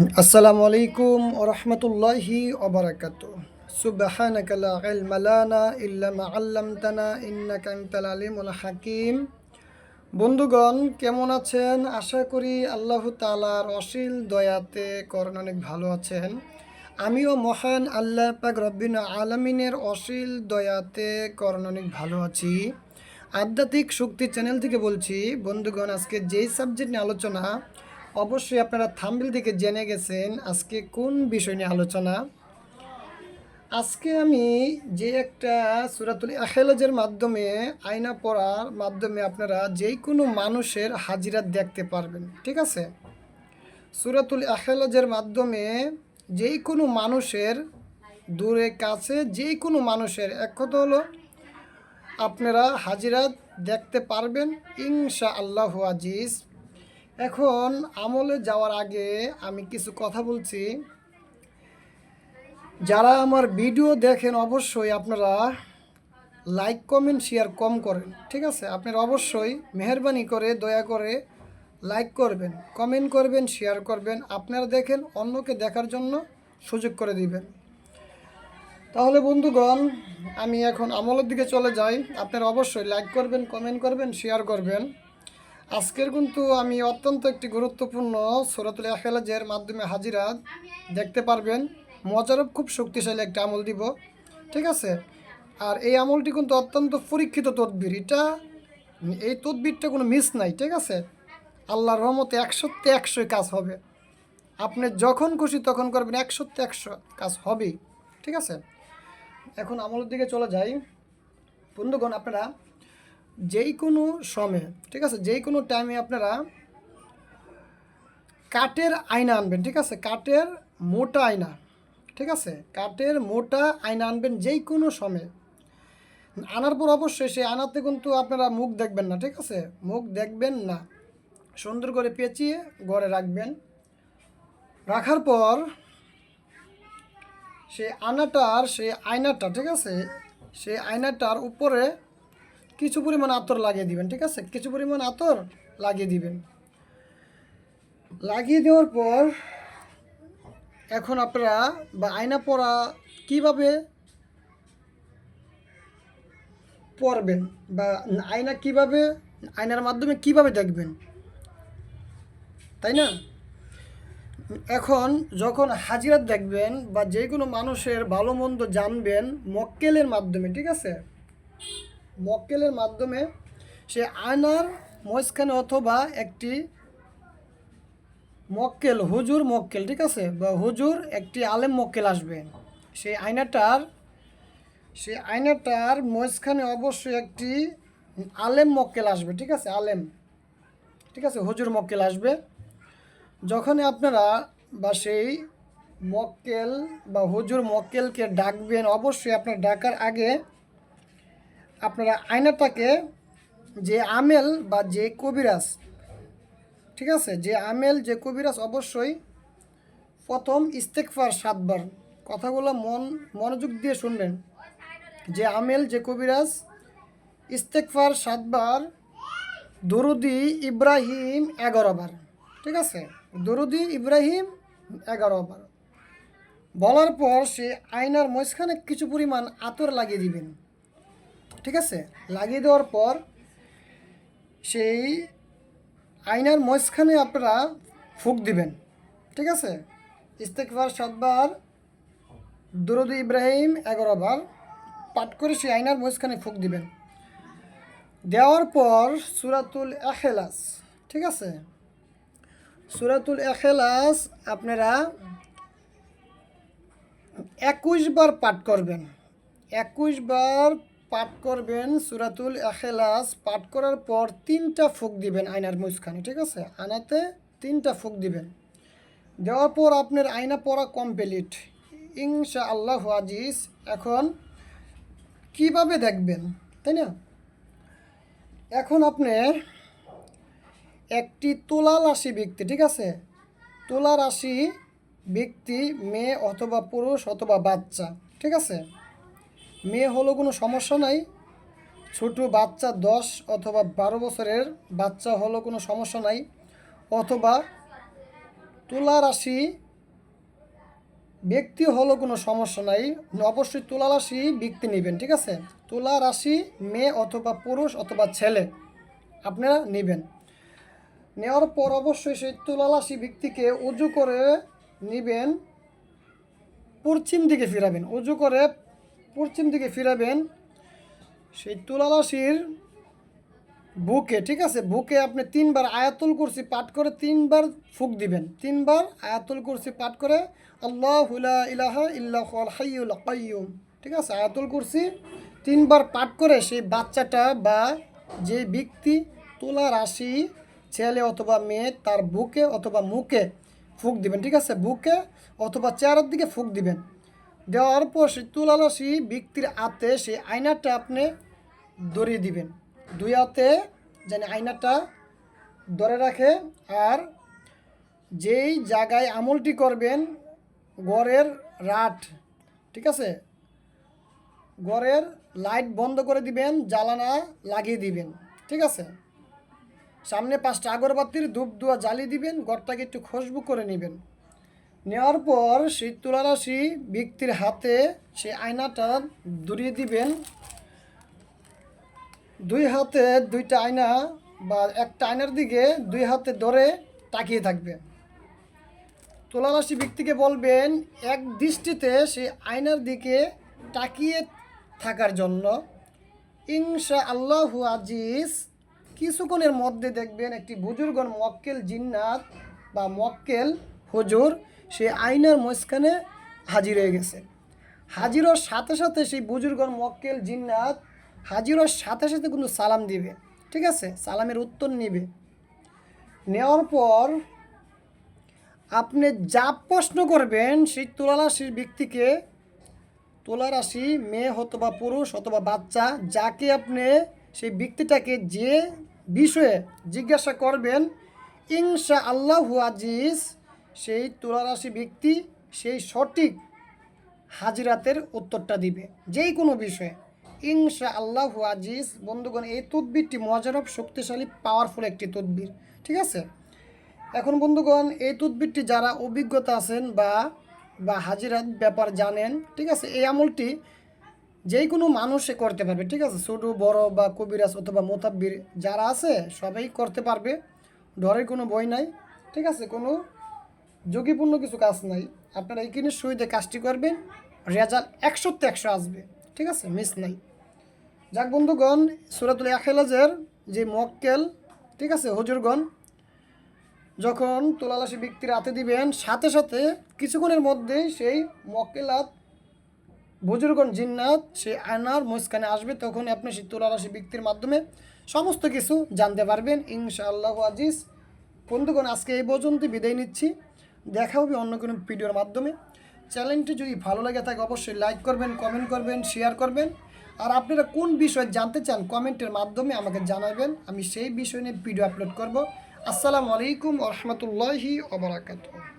আসসালামু আলাইকুম ওরহমতুল্লাহি ওবরাকাতু সুবহানাকা লা ইলমা লানা ইল্লা মা আল্লামতানা ইন্নাকা আনতাল আলিমুল হাকিম। বন্ধুগণ, কেমন আছেন? আশা করি আল্লাহ তাআলার অশীল দয়াতে, করণ অনেক ভালো আছেন। আমিও মহান আল্লাহ পাক রব্বিন আলামিনের অশীল দয়াতে, করণ অনেক ভালো আছি। আধ্যাত্মিক শক্তি চ্যানেল থেকে বলছি, বন্ধুগণ, আজকে যেই সাবজেক্ট নিয়ে আলোচনা অবশ্যই আপনারা থাম্বিল থেকে জেনে গেছেন আজকে কোন বিষয় নিয়ে আলোচনা। আজকে আমি যে একটা সুরাতুল আখেলাজের মাধ্যমে আয়না পড়ার মাধ্যমে আপনারা যেই কোনো মানুষের হাজিরা দেখতে পারবেন, ঠিক আছে? সুরাতুল আখেলাজের মাধ্যমে যেই কোনো মানুষের দূরে, কাছে যেই কোনো মানুষের, এক কথা হলো আপনারা হাজিরা দেখতে পারবেন। ইনশা আল্লাহ আজিজ এখন আমলে যাওয়ার আগে আমি কিছু কথা বলছি। যারা আমার ভিডিও দেখেন, অবশ্যই আপনারা লাইক, কমেন্ট, শেয়ার কম করেন, ঠিক আছে? আপনারা অবশ্যই মেহরবানি করে, দয়া করে লাইক করবেন, কমেন্ট করবেন, শেয়ার করবেন। আপনারা দেখেন, অন্যকে দেখার জন্য সুযোগ করে দিবেন। তাহলে বন্ধুগণ, আমি এখন আমলের দিকে চলে যাই। আপনারা অবশ্যই লাইক করবেন, কমেন্ট করবেন, শেয়ার করবেন। আজকের কিন্তু আমি অত্যন্ত একটি গুরুত্বপূর্ণ সুরাতুল আখেলাজের মাধ্যমে হাজিরা দেখতে পারবেন। মজারব খুব শক্তিশালী একটা আমল দিব, ঠিক আছে? আর এই আমলটি কিন্তু অত্যন্ত পরীক্ষিত তদবির। এটা, এই তদবিরটা কোনো মিস নাই, ঠিক আছে? আল্লাহর রহমতে একশোতে একশোই কাজ হবে। আপনি যখন খুশি তখন করবেন, একশোতে একশো কাজ হবেই, ঠিক আছে? এখন আমলের দিকে চলে যাই। বন্ধুগণ, আপনারা যেই কোনো সময়ে, ঠিক আছে? যেই কোনো টাইমে আপনারা কাঠের আয়না আনবেন, ঠিক আছে? কাঠের মোটা আয়না, ঠিক আছে? কাঠের মোটা আয়না আনবেন যেই কোনো সময়ে। আনার পর অবশ্যই সেই আনাতে কিন্তু আপনারা মুখ দেখবেন না, ঠিক আছে? মুখ দেখবেন না। সুন্দর করে পেঁচিয়ে ঘরে রাখবেন। রাখার পর সেই আয়নাটার সেই আয়নাটা, ঠিক আছে? সেই আয়নাটার উপরে কিছু পরিমাণ আতর লাগিয়ে দিবেন, ঠিক আছে? কিছু পরিমাণ আতর লাগিয়ে দিবেন। লাগিয়ে দেওয়ার পর এখন আপনারা বা আয়না পরা কীভাবে পরবেন বা আয়না কীভাবে, আয়নার মাধ্যমে কীভাবে দেখবেন? তাই না? এখন যখন হাজিরাত দেখবেন বা যে কোনো মানুষের ভালো মন্দ জানবেন মক্কেলের মাধ্যমে, ঠিক আছে? মক্কেলের মাধ্যমে সে আয়নার মাঝখানে অথবা একটি মক্কেল, হুজুর মক্কেল, ঠিক আছে? বা হুজুর একটি আলেম মক্কেল আসবে। সেই আয়নাটার সেই আয়নাটার মাঝখানে অবশ্যই একটি আলেম মক্কেল আসবে, ঠিক আছে? আলেম, ঠিক আছে? হুজুর মক্কেল আসবে। যখনই আপনারা বা সেই মক্কেল বা হুজুর মক্কেলকে ডাকবেন, অবশ্যই আপনার ডাকার আগে আপনারা আয়নাটাকে যে আমেল বা যে কবিরাজ, ঠিক আছে? যে আমেল, যে কবিরাজ অবশ্যই প্রথম ইস্তেকফার সাতবার। কথাগুলো মন, মনোযোগ দিয়ে শুনবেন। যে আমেল, যে কবিরাজ ইস্তেকফার সাতবার, দরুদি ইব্রাহিম এগারো বার, ঠিক আছে? দরুদি ইব্রাহিম এগারো বার। বলার পর সে আয়নার মাঝখানে কিছু পরিমাণ আতর লাগিয়ে দিবেন। ঠিক আছে? লাগিয়ে দেওয়ার পর সেই আয়নার মাঝখানে আপনারা ফুক দিবেন। ঠিক আছে? ইস্তেকবার সাতবার, দুরুদ ইব্রাহিম এগারো বার পাঠ করে সেই আয়নার মাঝখানে ফুক দিবেন। দেওয়ার পর সুরাতুল এখেলাস, ঠিক আছে? সুরাতুল এখেলাস আপনারা একুশ বার পাঠ করবেন। একুশ বার পাঠ করবেন সুরাতুল এখেলাস। পাঠ করার পর তিনটা ফুক দিবেন আয়নার মুসখানে ঠিক আছে? আনাতে তিনটা ফুক দিবেন। দেওয়ার পর আপনার আয়না পড়া কমপ্লিট। ইনশা আল্লাহ আজিজ, এখন কীভাবে দেখবেন? তাই না? এখন আপনি একটি তোলা রাশি ব্যক্তি, ঠিক আছে? তোলা রাশি ব্যক্তি, মেয়ে অথবা পুরুষ অথবা বাচ্চা, ঠিক আছে? মেয়ে হলো কোনো সমস্যা নাই। ছোট বাচ্চা দশ অথবা বারো বছরের বাচ্চা হলো কোনো সমস্যা নাই। অথবা তুলা রাশি ব্যক্তি হলো কোনো সমস্যা নাই। অবশ্যই তুলা রাশি ব্যক্তি নেবেন, ঠিক আছে? তুলা রাশি মেয়ে অথবা পুরুষ অথবা ছেলে, আপনারা নেবেন। নেওয়ার পর অবশ্যই সেই তুলা রাশি ব্যক্তিকে উজু করে নেবেন, পশ্চিম দিকে ফিরাবেন। উজু করে পশ্চিম দিকে ফিরাবেন, সেই তুলা রাশির বুকে, ঠিক আছে, বুকে আপনি তিনবার আয়াতুল কুরসি পাঠ করে তিনবার ফুক দিবেন। তিনবার আয়াতুল কুরসি পাঠ করে আল্লাহ ইলাহা ইল্লাহুল ঠিক আছে, আয়াতুল কুরসি তিনবার পাঠ করে সেই বাচ্চাটা বা যে ব্যক্তি তুলা রাশি ছেলে অথবা মেয়ে তার বুকে অথবা মুখে ফুক দিবেন, ঠিক আছে, বুকে অথবা চেয়ারের দিকে ফুক দিবেন। দেওয়ার পর সেই তুলা রাশি ব্যক্তির হাতে সেই আয়নাটা আপনি ধরিয়ে দিবেন। দুই হাতে যেন আয়নাটা ধরে রাখে আর যেই জায়গায় আমলটি করবেন গড়ের রাট, ঠিক আছে? গড়ের লাইট বন্ধ করে দিবেন, জ্বালানা লাগিয়ে দিবেন, ঠিক আছে? সামনে পাঁচটা আগরবাতির ধূপ ধোয়া জ্বালিয়ে দিবেন গড়টাকে একটু খুশবু করে নেবেন। নেওয়ার পর সেই তুলা রাশি ব্যক্তির হাতে সেই আয়নাটা ধরিয়ে দিবেন। দুই হাতে দুইটা আয়না বা একটা আয়নার দিকে দুই হাতে ধরে তাকিয়ে থাকবে। তুলারাশি ব্যক্তিকে বলবেন, এক দৃষ্টিতে সেই আয়নার দিকে তাকিয়ে থাকার জন্য ইনশা আল্লাহু আজিজ কিছুক্ষণের মধ্যে দেখবেন একটি বুজুর্গন মক্কেল জিন্নাত বা মক্কেল হুজুর সে আয়নার মাঝখানে হাজির হয়ে গেছে। হাজিরর সাথে সাথে সেই বুজুর্গন মক্কেল জিন্নাত হাজিরর সাথে সাথে কিন্তু সালাম দিবে, ঠিক আছে? সালামের উত্তর নিবে। নেওয়ার পর আপনি যা প্রশ্ন করবেন সেই তুলারাশির ব্যক্তিকে, তুলারাশি, মেয়ে অথবা পুরুষ অথবা বাচ্চা, যাকে আপনি সেই ব্যক্তিটাকে যে বিষয়ে জিজ্ঞাসা করবেন ইনশা আল্লাহু আজিজ সেই তুলারাশি ব্যক্তি সেই সঠিক হাজিরাতের উত্তরটা দিবে। যেই কোনো বিষয়ে। ইনশা আল্লাহ আজিজ। বন্ধুগণ, এই তদবিরটি মজারব শক্তিশালী পাওয়ারফুল একটি তদবির। ঠিক আছে? এখন বন্ধুগণ, এই তদবিরটি যারা অভিজ্ঞতা আছেন বা বা হাজিরাত ব্যাপার জানেন, ঠিক আছে? এই আমলটি যেই কোনো মানুষে করতে পারবে, ঠিক আছে? ছোটো, বড় বা কবিরাজ অথবা মোতাব্বির যারা আছে, সবাই করতে পারবে। ডরের কোনো বই নাই, ঠিক আছে? কোনো ঝুঁকিপূর্ণ কিছু কাজ নাই। আপনারা এইখানে সুবিধে কাজটি করবেন, রেজাল্ট একশোতে একশো আসবে। ঠিক আছে? মিস নাই। যাক বন্ধুগণ, সুরাতুল এখেলাজের যে মক্কেল, ঠিক আছে, হজুরগণ, যখন তোলালাসি ব্যক্তির হাতে দিবেন, সাথে সাথে কিছুক্ষণের মধ্যেই সেই মক্কেলাত বুজুর্গন জিন্নাত, সেই আয়নার মুস্কানে আসবে তখন আপনি সেই তোলারাশি ব্যক্তির মাধ্যমে সমস্ত কিছু জানতে পারবেন। ইনশাআল্লাহ আজিজ। বন্ধুগণ, আজকে এই পর্যন্ত বিদায় নিচ্ছি। দেখা হবে অন্য কোনো ভিডিওর মাধ্যমে। চ্যানেলটি যদি ভালো লাগে থাকে, অবশ্যই লাইক করবেন কমেন্ট করবেন শেয়ার করবেন। আর আপনারা কোন বিষয়ে জানতে চান কমেন্টের মাধ্যমে আমাকে জানাবেন। আমি সেই বিষয় নিয়ে ভিডিও আপলোড করব। আসসালামু আলাইকুম রহমতুল্লাহি ওবরাকাতুহ